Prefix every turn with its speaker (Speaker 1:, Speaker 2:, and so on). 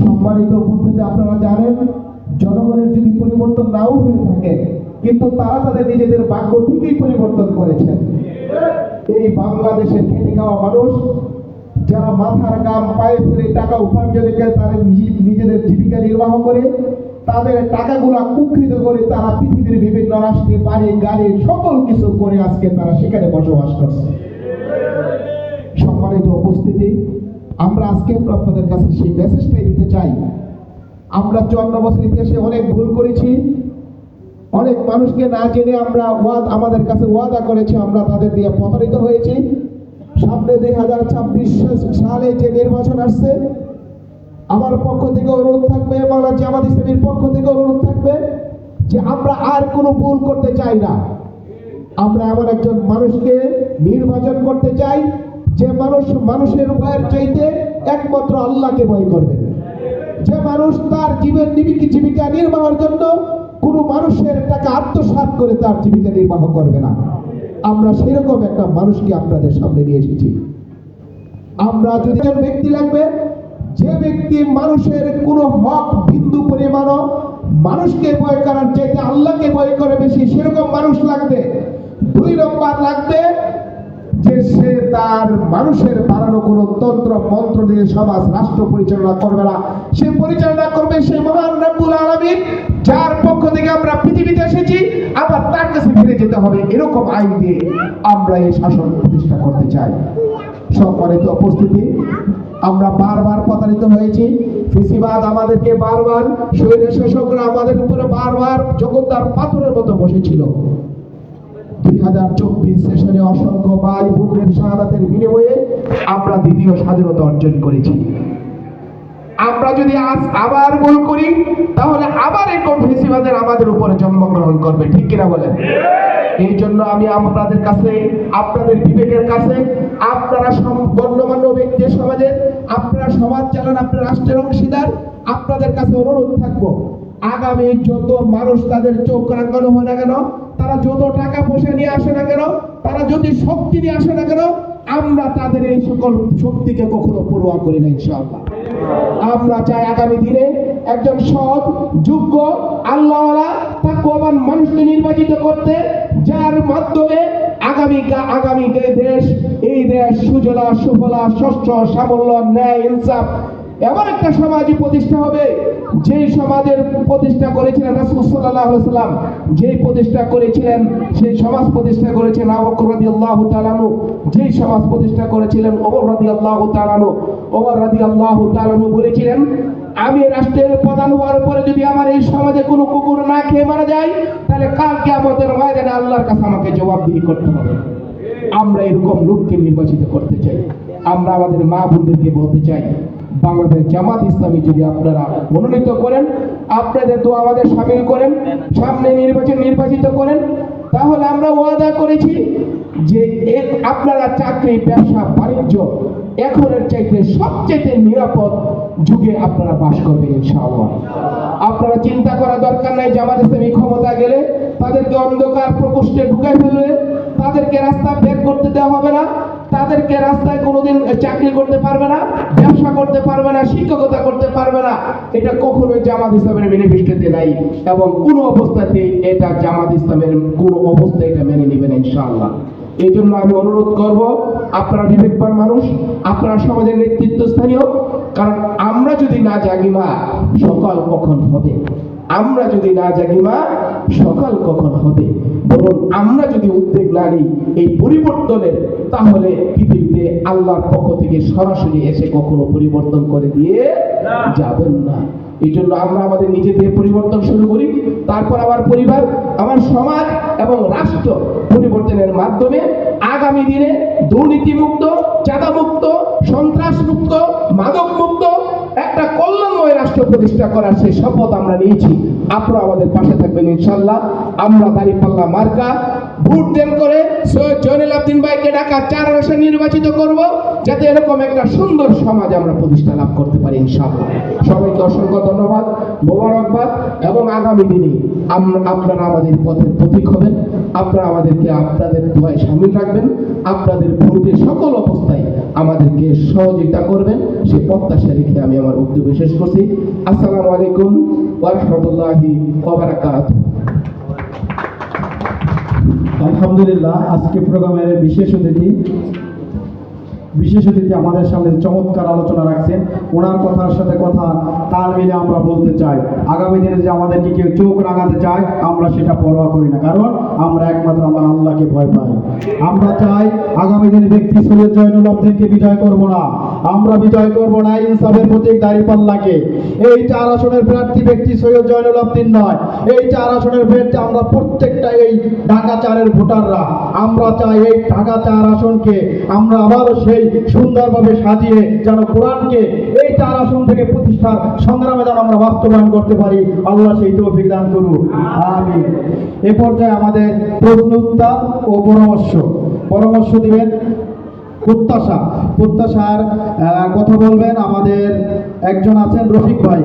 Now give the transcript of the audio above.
Speaker 1: সম্মানিত উপস্থিতি, আপনারা জানেন, জনগণের যদি পরিবর্তন নাও হয়ে থাকে, কিন্তু তারা তাদের নিজেদের ভাগ্য ঠিকই পরিবর্তন করেছেন। এই বাংলাদেশের খেটে খাওয়া মানুষ, যারা মাথার গাম পায়ে ফেলে টাকা উপার্জনে করে তারা নিজেদের জীবিকা নির্বাহ করে, তাদের টাকাগুলা কুকৃত করে তারা পৃথিবীর বিভিন্ন রাষ্ট্রে বাড়ি গাড়ি, সকল কিছু করে আজকে তারা সেখানে বসবাস করছে। সম্মানিত উপস্থিতি আমরা আজকে আপনাদের কাছে সেই মেসেজটাই দিতে চাই। আমরা চুয়ান্ন বছর ইতিহাসে অনেক ভুল করেছি। অনেক মানুষকে না জেনে আমরা ওয়াদ আমাদের কাছে ওয়াদা করেছি, আমরা তাদের দিয়ে প্রতারিত হয়েছি। সামনে দুই হাজার ছাব্বিশ সালে যে নির্বাচন আসছে, আমার পক্ষ থেকে অনুরোধ থাকবে বাংলা জামাত ইসলামীর পক্ষ থেকে অনুরোধ থাকবে যে আমরা আর কোনো ভুল করতে চাই না। আমরা এমন একজন মানুষকে নির্বাচন করতে চাই যে মানুষ মানুষের ভয়ের চাইতে একমাত্র আল্লাহকে ভয় করবে। যে মানুষ তার জীবন জীবিকা নির্বাহের জন্য কোনো মানুষের টাকা আত্মসাৎ করে তার জীবিকা নির্বাহ করবে না। আমরা সেরকম একটা মানুষকে আপনাদের সামনে নিয়ে এসেছি। আমরা যদি ব্যক্তি লাগবে, যে ব্যক্তি মানুষের কোনো হক, বিন্দু পরিমাণও মানুষকে ভয় করার চাইতে আল্লাহকে ভয় করে বেশি, সেরকম মানুষ লাগবে। দুই নম্বর লাগবে যে সে তার মানুষের বানানো কোনো তন্ত্র, মন্ত্র দিয়ে সমাজ, রাষ্ট্র পরিচালনা করবে না। সে পরিচালনা করবে সে মহান রব্বুল আলামিন, যার পক্ষ থেকে আমরা পৃথিবীতে এসেছি, আবার তার কাছে ফিরে যেতে হবে। এরকম আইন দিয়ে আমরা এই শাসন প্রতিষ্ঠা করতে চাই। সম্মানিত উপস্থিতি, আমরা বারবার প্রতারিত হয়েছি। ফিসিবাদ আমাদেরকে বারবার শরীরের শাসকরা আমাদের উপরে বারবার জগদ্দার পাথরের মতো বসেছিল। দুই হাজার চব্বিশ সেশনে অসংখ্য ভাই বোনের শাহাদাতের বিনিময়ে আমরা দ্বিতীয় স্বাধীনতা অর্জন করেছি। আমরা যদি আজ আবার ভুল করি, তাহলে আবার ফেসিবাদের আমাদের উপরে জন্মগ্রহণ করবে, ঠিক কিনা বলেন? এই জন্য আমি আপনাদের কাছে, আপনাদের বিবেকের কাছে, আপনারা গণ্যমান্য ব্যক্তি সমাজের আপনারা সমাজ চালান, আপনার রাষ্ট্রের অংশীদার, আপনাদের কাছে অনুরোধ থাকব, আগামী যত মানুষ তাদের চোখ রাঙানো হয় না কেন তারা যত টাকা পয়সা নিয়ে আসে না কেন, তারা যদি শক্তি নিয়ে আসে না কেন, আমরা তাদের এই সকল শক্তিকে কখনো পড়ুয়া করি না ইনশাআল্লাহ। আমরা চাই আগামী দিনে একজন সৎ, যোগ্য, আল্লাহওয়ালা, তাকওয়াবান মানুষকে নির্বাচিত করতে, যার মাধ্যমে আগামী আগামী দেশ, এই দেশ সুজলা, সুফলা শস্য সামল্য, ন্যায়, ইনসাফ এমন একটা সমাজই প্রতিষ্ঠা হবে যে সমাজের প্রতিষ্ঠা করেছিলেন রাসূল যে প্রতিষ্ঠা করেছিলেন, সেই সমাজ প্রতিষ্ঠা করেছেন আবু বকর রাদিয়াল্লাহু তাআলা যেই সমাজ প্রতিষ্ঠা করেছিলেন ওমর রাদিয়াল্লাহু তাআলা আনহু। ওমর রাদিয়াল্লাহু তাআলা আনহু বলেছিলেন, আমি রাষ্ট্রের প্রধান হওয়ার পরে যদি আমার এই সমাজে কোনো কুকুর না খেয়ে মারা যায়, তাহলে কাল কিয়ামতের ময়দানে আল্লাহর কাছে আমাকে জবাবদিহি করতে হবে। আমরা এরকম লোককে নির্বাচিত করতে চাই। আমরা আমাদের মা বোনদেরকে বলতে চাই বাংলাদেশ জামাত ইসলামী যদি আপনারা মনোনীত করেন, আপনাদের তো আমাদের সামিল করেন, সামনে নির্বাচন নির্বাচিত করেন, তাহলে আমরা ওয়াদা করেছি যে আপনারা চাকরি, ব্যবসা, বাণিজ্য, এখনের চাইতে সবচেয়ে নিরাপদ যুগে আপনারা বাস করবেন ইনশাআল্লাহ। আপনারা চিন্তা করা দরকার নাই, জামাত ইসলামী ক্ষমতা গেলে তাদেরকে অন্ধকার প্রকোষ্ঠে ঢুকাই ফেলবে, তাদেরকে রাস্তা বের করতে দেওয়া হবে না। তাদেরকে রাস্তায় কোনোদিন চাকরি করতে পারবে না, ব্যবসা করতে পারবে না, শিক্ষকতা করতে পারবে না, এটা কখনোই জামাত ইসলামের ম্যানিফেস্টোতে নাই এবং কোনো অবস্থাতে এটা জামাত ইসলামের কোনো অবস্থায় এটা মেনে নেবেন ইনশাআল্লাহ। এই জন্য আমি অনুরোধ করব, আপনারা বিবেকবান মানুষ, আপনারা সমাজের নেতৃত্ব স্থানীয়, কারণ আমরা যদি না জাগি মা, সকাল কখন হবে? আমরা যদি না জাগি মা সকাল কখন হবে? বরং আমরা যদি উদ্যোগ না নিই এই পরিবর্তনের তাহলে পৃথিবীতে আল্লাহর পক্ষ থেকে সরাসরি এসে কখনো পরিবর্তন করে দিয়ে যাবেন না। এই জন্য আমরা আমাদের নিজেদের পরিবর্তন শুরু করি তারপর আমার পরিবার আমার সমাজ এবং রাষ্ট্র পরিবর্তনের মাধ্যমে আগামী দিনে দুর্নীতিমুক্ত চাঁদামুক্ত সন্ত্রাস মুক্ত মাদক মুক্ত একটা রাষ্ট্র প্রতিষ্ঠা করার সেই শপথ আমরা নিয়েছি। আপনারা আমাদের পাশে থাকবেন ইনশাল্লাহ। আমরা দাঁড়িপাল্লা মার্কা। ভোট দেন করে সৈয়দ জয়নুল আবদিন ভাইকে ঢাকা চার আসনে নির্বাচিত করব, যাতে এরকম একটা সুন্দর সমাজ আমরা প্রতিষ্ঠা লাভ করতে পারি ইনশাআল্লাহ সবাইকে অসংখ্য ধন্যবাদ, মোবারকবাদ, এবং আগামী দিনে আপনারা আমাদের পথের প্রতীক হবেন। আপনারা আমাদেরকে আপনাদের দোয়ায় সামিল রাখবেন। আপনাদের ভোটের সকল অবস্থায় আমাদেরকে সহযোগিতা করবেন। সে প্রত্যাশা রেখে আমি আমার বক্তব্য শেষ করছি। আসসালামু আলাইকুম ওয়া রাহমাতুল্লাহি ওয়া বারাকাতুহু।
Speaker 2: আলহামদুলিল্লাহ, আজকে প্রোগ্রামের বিশেষ অতিথি বিশেষ অতিথি আমাদের সামনে চমৎকার আলোচনা রাখছেন। ওনার কথার সাথে কথা তাল মিলে আমরা বলতে চাই। আগামী দিনে যে আমাদেরকে কেউ চোখ রাঙাতে চায়, আমরা সেটা পরোয়া করি না। কারণ আমরা একমাত্র আমার আল্লাহকে ভয় পাই। আমরা চাই আগামী দিনে ব্যক্তি সৈয়দ জয়নুল আবদিনকে বিজয় করব না। আমরা বিজয় করব না ইনসাফের প্রতীক দাঁড়িপাল্লাকে। এই চার আসনের প্রার্থী ব্যক্তি সৈয়দ জয়নুল আবদিন নয়। এই চার আসনের প্রার্থী আমরা প্রত্যেকটা এই ঢাকা চারের ভোটাররা। আমরা চাই এই ঢাকা চার আসনকে আমরা আবারও সেই সুন্দরভাবে সাজিয়ে যেন কোরআনকে এই চার আসন থেকে প্রতিষ্ঠার সংগ্রামে যেন আমরা বাস্তবায়ন করতে পারি। আল্লাহ সেই তৌফিক দান করুন আমি এ পর্যায়ে আমাদের প্রশ্ন, উত্তর ও পরামর্শ। পরামর্শ দিবেন প্রত্যাশা। প্রত্যাশার কথা বলবেন আমাদের একজন আছেন রফিক ভাই।